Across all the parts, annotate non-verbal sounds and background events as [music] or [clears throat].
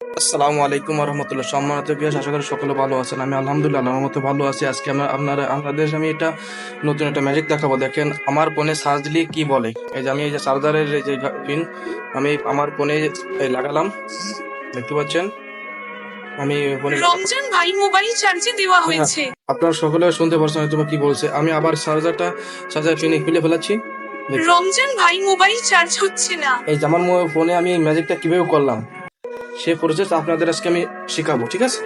আসসালামু আলাইকুম রহমতুল্লাহ। সম্মানিত প্রিয় আশা করি সকলে ভালো আছেন। আমি আলহামদুলিল্লাহ আল্লাহর মতো ভালো আছি। আজকে আমরা আপনারা আপনাদের আমি এটা নতুন একটা ম্যাজিক দেখাবো। দেখেন আমার ফোনে চার্জ দিলে কি বলে? এই যে আমি এই যে চার্জারের এই যে পিন আমি আমার ফোনে লাগালাম। দেখতে পাচ্ছেন? আমি রমজান ভাই মোবাইল চার্জে দেওয়া হয়েছে। আপনারা সকলে শুনতে পারছেন হয়তো কি বলছে। আমি আবার চার্জারটা চার্জার পিনে খুলে ফেলাচ্ছি। রমজান ভাই মোবাইল চার্জ হচ্ছে না। এই যে আমার ফোনে আমি এই ম্যাজিকটা কীভাবে করলাম? সে প্রসেস আপনাদের আজকে আমি শেখাবো, ঠিক আছে?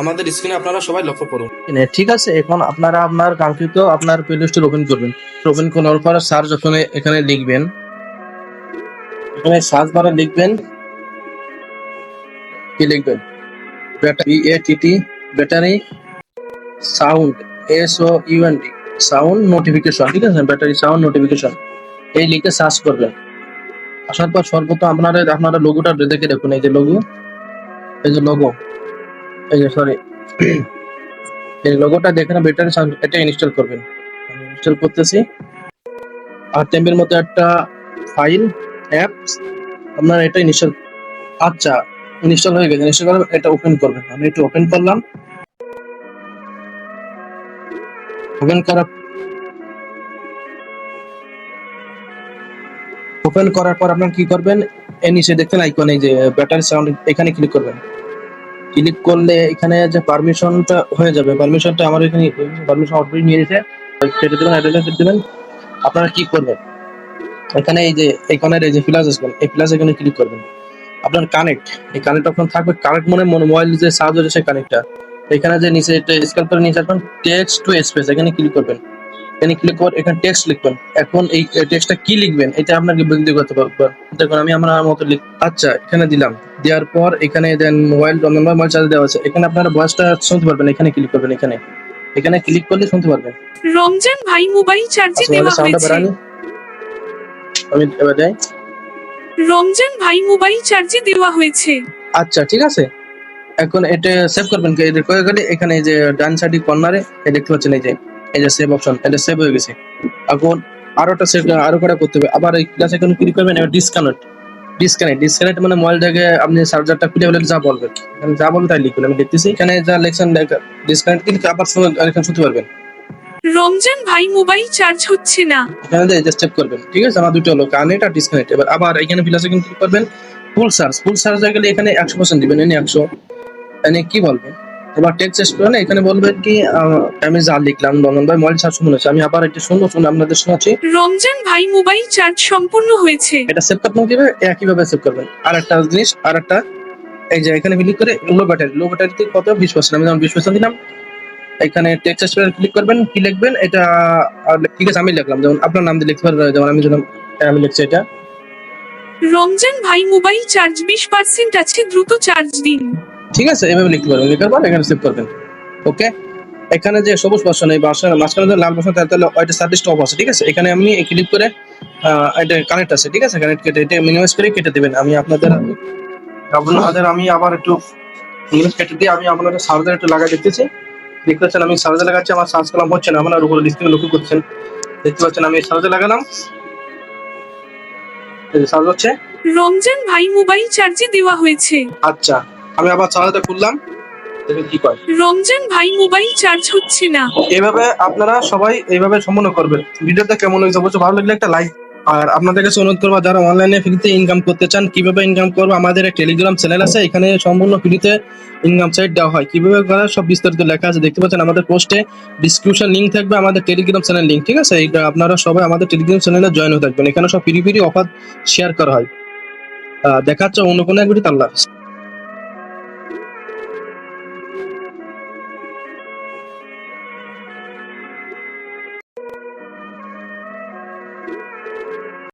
আমাদের স্ক্রিনে আপনারা সবাই লক্ষ্য করুন। ঠিক আছে, এখন আপনারা আপনার কাঙ্ক্ষিত আপনার প্লে স্টোর ওপেন করবেন। ওপেন করার পর সার্চ ওখানে এখানে লিখবেন, এখানে সার্চ বারে লিখবেন, কি লিখবেন? Battery A T battery sound S O U N T sound notification ঠিক আছে? ব্যাটারি সাউন্ড নোটিফিকেশন এই লিখে সার্চ করবেন। আসার পর সর্বপ্রথম আপনারা আপনারা লোগোটা দেখে দেখুন, এই যে লোগো এই যে লোগো এই যে সরি [clears throat] এই লোগোটা দেখে না সাউন্ড এটা ইনস্টল করবেন। আমি ইনস্টল করতেছি। আর টেম্পের মতো একটা ফাইল অ্যাপস আপনার এটা ইনস্টল আচ্ছা ইনস্টল হয়ে গেছে ইনস্টল করে এটা ওপেন করবেন। আমি এটা ওপেন করলাম। ওপেন করার ওপেন করার পর আপনার কি করবেন? এই নিচে দেখতেন আইকন যে ব্যাটারি সাউন্ড এখানে ক্লিক করবেন। ক্লিক করলে এখানে যে পারমিশনটা হয়ে যাবে পারমিশনটা আমার এখানে পারমিশন অলরেডি নিয়ে নিয়েছে। কেটে দেবেন অ্যাড্রেস দেবেন। আপনারা কি করবেন? এখানে এই যে এখানের এই যে প্লাস আসবেন এই প্লাস এখানে ক্লিক করবেন। আপনার কানেক্ট এই কানেক্ট অপশন থাকবে। কানেক্ট মানে মোবাইল যে সার্চ হচ্ছে সেই কানেক্টটা এখানে যে নিচে স্কেল করে নিচে আসবেন টেক্সট টু স্পেস এখানে ক্লিক করবেন। এখানে ক্লিক করে এখানে টেক্সট লিখবেন। এখন এই টেক্সটটা কি লিখবেন? এটা আপনাকে ব্যক্তিগত ব্যাপার দেখুন আমি আমার মতো লিখ আচ্ছা এখানে দিলাম। দেওয়ার পর এখানে দেন মোবাইল নম্বর মোবাইল চার্জ দেওয়া আছে। এখানে আপনারা ভয়েসটা শুনতে পারবেন এখানে ক্লিক করবেন এখানে। এখানে ক্লিক করলে শুনতে পারবেন। রমজান ভাই মোবাইল চার্জে দেওয়া হয়েছে। আমি এবার যাই। রমজান ভাই মোবাইল চার্জে দেওয়া হয়েছে। আচ্ছা ঠিক আছে। এখন এটা সেভ করবেন। করে গেলে এখানে যে ডান সাইডে কর্নারে দেখতে পাচ্ছেন এই যে। এই যে সেভ অপশন এটা সেভ হয়ে গেছে। এখন আরও একটা সেভ আরও কটা করতে হবে। আবার এই ক্লাস এখন ক্লিক করবেন এবার ডিসকানেক্ট ডিসকানেক্ট ডিসকানেক্ট মানে মোবাইল থেকে আপনি চার্জারটা খুলে ফেলে যা বলবে। আমি যা বলবে তাই লিখবেন আমি দেখতেছি। এখানে যা লেখছেন ডিসকানেক্ট কিন্তু আবার এখানে শুনতে পারবেন। রমজান ভাই মোবাইল চার্জ হচ্ছে না। এখানে যে স্টেপ করবেন ঠিক আছে? আমার দুটো হলো কানেক্ট আর ডিসকানেক্ট এবার আবার এখানে প্লাস ক্লিক করবেন ফুল চার্জ ফুল চার্জ হয়ে গেলে এখানে একশো পার্সেন্ট দিবেন এনে একশো। এনে কি বলবেন এবার টেক্সট করেন এখানে বলবেন কি আমি যা লিখলাম রমন ভাই মোবাইল চার্জ শুনেছি আমি আবার একটু শুনব শুনে আপনাদের শোনাচ্ছি। রমজান ভাই মোবাইল চার্জ সম্পূর্ণ হয়েছে। এটা সেভ করবেন কীভাবে? একইভাবে সেভ করবেন। আর একটা জিনিস আর একটা এই যে এখানে ক্লিক করে লো ব্যাটারি লো ব্যাটারিতে কত? বিশ পার্সেন্ট আমি যেমন বিশ পার্সেন্ট দিলাম এখানে টেক্সট স্পেয়ার ক্লিক করবেন কি লিখবেন? এটা ঠিক আছে আমি লিখলাম যেমন আপনার নাম দিয়ে লিখতে পারবেন যেমন আমি যেমন আমি লিখছি এটা। রমজান ভাই মোবাইল চার্জ বিশ পার্সেন্ট আছে দ্রুত চার্জ দিন। ঠিক আছে? এভাবে লিখতে পারবেন। লিখার পর এখানে সেভ করবেন। ওকে এখানে যে সবুজ বর্ষণ এই বাসার মাঝখানে যে লাল বর্ষণ তাহলে ওইটা সার্ভিস অফ আছে ঠিক আছে? এখানে আমি ক্লিক করে এটা কানেক্ট আছে ঠিক আছে? কানেক্ট কেটে এটা মিনিমাইজ করে কেটে দেবেন। আমি আপনাদের আপনাদের আমি আবার একটু ইংলিশ কেটে দিয়ে আমি আপনাদের সার্জার একটু লাগাই দেখতেছি। দেখতে পাচ্ছেন আমি সার্জার লাগাচ্ছি আমার সার্চ কলাম হচ্ছে না আপনার উপরে ডিসপ্লে লক্ষ্য করছেন। দেখতে পাচ্ছেন আমি সার্জার লাগালাম। সার্জ হচ্ছে। রমজান ভাই মোবাইল চার্জে দেওয়া হয়েছে। আচ্ছা। আমি আবার চার্জারটা খুললাম। দেখুন কি কয়। রমজান ভাই মোবাইল চার্জ হচ্ছে না। এইভাবে আপনারা সবাই এইভাবে সম্পন্ন করবেন। ভিডিওটা কেমন হয়েছে অবশ্যই ভালো লাগলে একটা লাইক আর আপনাদের কাছে অনুরোধ করব যারা অনলাইনে ফ্রিতে ইনকাম করতে চান কীভাবে ইনকাম করব? আমাদের টেলিগ্রাম চ্যানেল আছে এখানে সম্পূর্ণ ফ্রিতে ইনকাম সাইট দেওয়া হয়। কীভাবে করা সব বিস্তারিত লেখা আছে দেখতে পাচ্ছেন আমাদের পোস্টে ডিসক্রিপশন লিঙ্ক থাকবে আমাদের টেলিগ্রাম চ্যানেল লিঙ্ক ঠিক আছে? এইটা আপনারা সবাই আমাদের টেলিগ্রাম চ্যানেলে জয়েন হয়ে থাকবেন। এখানে সব ফ্রি ফ্রি অফার শেয়ার করা হয়। আহ, দেখা হচ্ছে অন্য কোনো এক আল্লাহ হাফেজ।